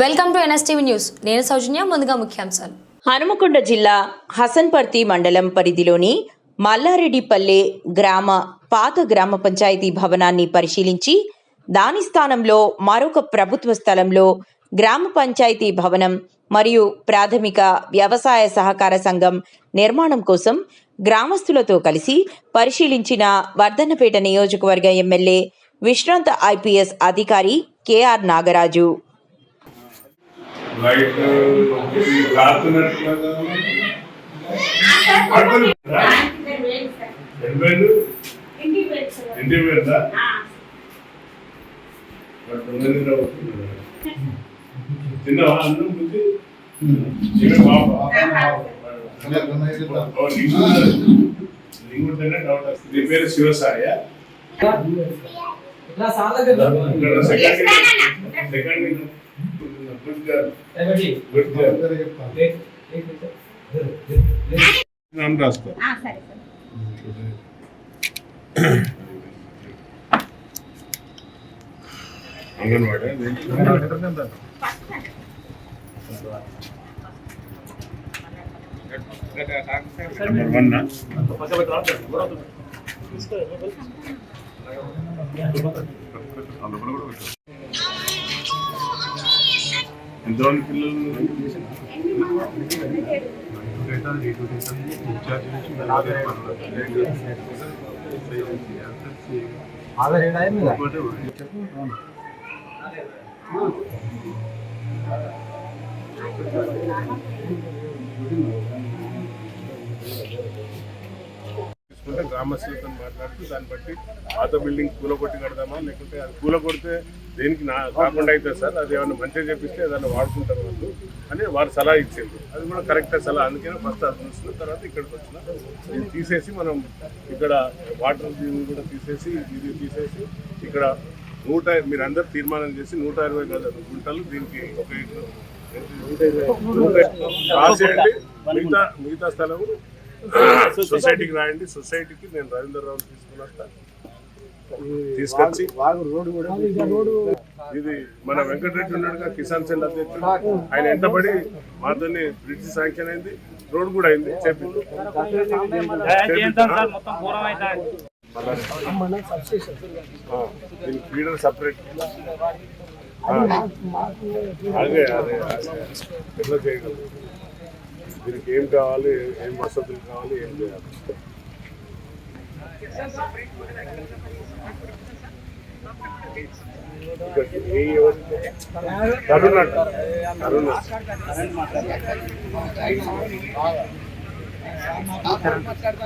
Welcome to NSTV news. నేను సౌజన్య ముందుగా ముఖ్యాంశాలు. హనుమకొండ జిల్లా హసన్పర్తి మండలం పరిధిలోని మల్లారెడ్డిపల్లె గ్రామ పాత గ్రామ పంచాయతీ భవనాన్ని పరిశీలించి దాని స్థానంలో మరొక ప్రభుత్వ స్థలంలో గ్రామ పంచాయతీ భవనం మరియు ప్రాథమిక వ్యవసాయ సహకార సంఘం నిర్మాణం కోసం గ్రామస్తులతో కలిసి పరిశీలించిన వర్ధన్నపేట నియోజకవర్గ ఎమ్మెల్యే విశ్రాంత ఐపీఎస్ అధికారి కేఆర్ నాగరాజు. లైట్? ఎనభైలు? ఇంటి అవుతుంది తిన్నావా అన్నం వస్తుంది. నీ పేరు శివసాయ. ఇట్లా సార్ దగ్గర ఇక్కడ సెకండ్ సెకండ్ గుడ్ గర్ల్ ఎవరి? గుడ్ గర్ల్ ఏ, ఏ, ఏ, ఏ, ఏ. నాన్న రాసుకో సరే సార్ అంగన్వాడీ నెంబర్ వన్ ఎంతమంది పిల్లలు ఆధార్ ఏడా ఏమి లేదా? తీసుకుంటే గ్రామస్తులతో మాట్లాడుతూ దాన్ని బట్టి పాత బిల్డింగ్ కూలగొట్టి కడదామా? లేకుంటే అది కూలగొడితే దేనికి నా కాకుండా అవుతుంది సార్? అది ఏమైనా మంచిగా చెప్పిస్తే ఏదైనా వాడుకుంటారు వాళ్ళు అని వారు సలహా ఇచ్చింది అది కూడా కరెక్ట్ సలహా. అందుకనే ఫస్ట్ అది చూసిన తర్వాత ఇక్కడికి వచ్చిన ఇది తీసేసి మనం ఇక్కడ వాటర్ దీన్ని కూడా తీసేసి ఇది తీసేసి ఇక్కడ నూట మీరు అందరు తీర్మానం చేసి నూట ఇరవై గుంటలు దీనికి ఒక రాసేయండి మిగతా మిగతా స్థలం సొసైటీకి రాయండి. సొసైటీకి నేను రవీంద్ర రావు తీసుకొచ్చి ఇది మన వెంకటరెడ్డి ఉన్నాడుగా కిసాన్ సెల్ అధ్యక్షుడు. ఆయన ఎంతబడి మాతోని బ్రిడ్జ్ శాంక్షన్ అయింది. రోడ్ కూడా అయింది. దీనికి ఫీడర్ సపరేట్. అదే అదే. ఎట్లా చేయగలరు దీనికి ఏం కావాలి ఏం వసతులు కావాలి ఏం చేయాలి? ఇంకా ఏ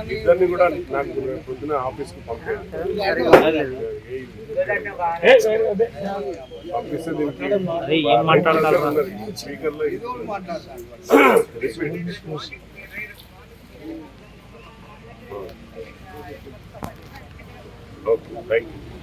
ఇద్దరిని కూడా నాకు పొద్దున ఆఫీస్కి పంపిస్తే దీనికి స్పీకర్లో ఓకే థ్యాంక్ యూ